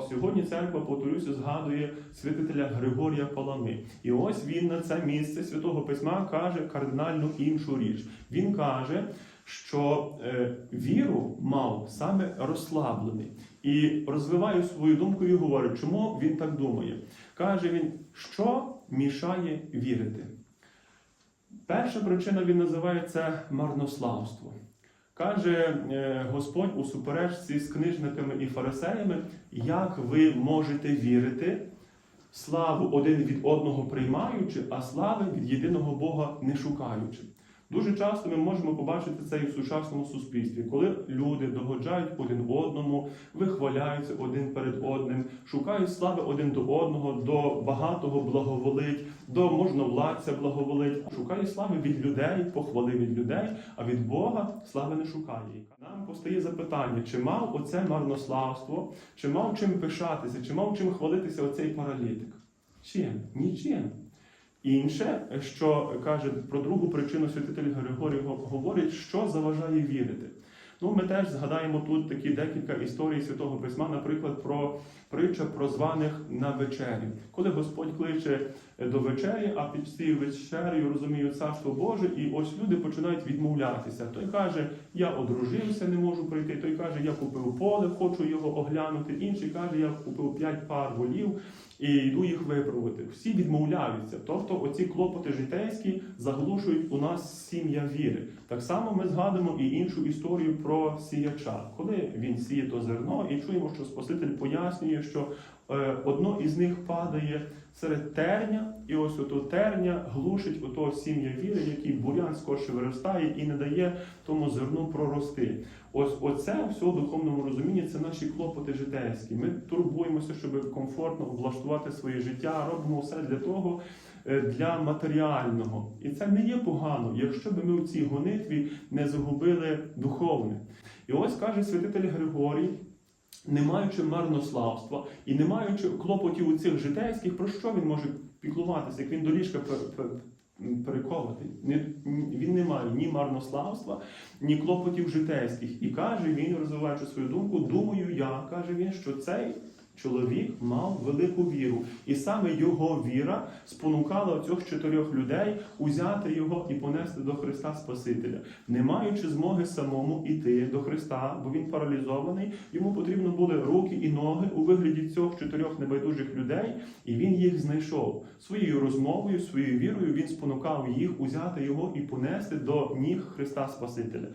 Сьогодні церква, повторюся, згадує святителя Григорія Палами. І ось він на це місце святого письма каже кардинально іншу річ. Він каже, що е, віру мав саме розслаблений. І розвиває свою думку і говорить, чому він так думає. Каже він, що мішає вірити. Перша причина він називає це марнославство. Каже е, Господь у суперечці з книжниками і фарисеями, як ви можете вірити, славу один від одного приймаючи, а слави від єдиного Бога не шукаючи. Дуже часто ми можемо побачити це і в сучасному суспільстві, коли люди догоджають один одному, вихваляються один перед одним, шукають слави один до одного, до багатого благоволить, до можновладця благоволить, шукає слави від людей, похвали від людей, а від Бога слави не шукає. Нам постає запитання, чи мав оце марнославство, чи мав чим пишатися, чи мав чим хвалитися оцей паралітик? Чим? Нічим. Інше, що каже про другу причину святитель Григорій говорить, що заважає вірити. Ну, ми теж згадаємо тут такі декілька історій Святого Письма, наприклад, про притча про званих на вечері. Коли Господь кличе до вечері, а під цією вечерею розумію царство Боже, і ось люди починають відмовлятися. Той каже, я одружився, не можу прийти. Той каже, я купив поле, хочу його оглянути. Інший каже, я купив п'ять пар волів і йду їх виправити. Всі відмовляються. Тобто, оці клопоти житейські заглушують у нас сім'я віри. Так само ми згадуємо і іншу історію про сіяча, коли він сіє то зерно, і чуємо, що Спаситель пояснює, що е, одно із них падає серед терня, і ось ото терня глушить ото сім'я віри, який бурян скорше виростає і не дає тому зерну прорости. Ось оце все в духовному розумінні це наші клопоти житейські. Ми турбуємося, щоб комфортно облаштувати своє життя, робимо все для того. е, Для матеріального, і це не є погано, якщо б ми у цій гонитві не загубили духовне. І ось каже святитель Григорій, не маючи марнославства і не маючи клопотів у цих житейських, про що він може піклуватися, як він до ліжка пер- пер- перекований? Він не має ні марнославства, ні клопотів житейських. І каже він, розвиваючи свою думку, думаю я, каже він, що цей чоловік мав велику віру. І саме його віра спонукала цих чотирьох людей узяти його і понести до Христа Спасителя, не маючи змоги самому іти до Христа, бо він паралізований. Йому потрібно були руки і ноги у вигляді цих чотирьох небайдужих людей, і він їх знайшов своєю розмовою, своєю вірою. Він спонукав їх узяти його і понести до ніг Христа Спасителя.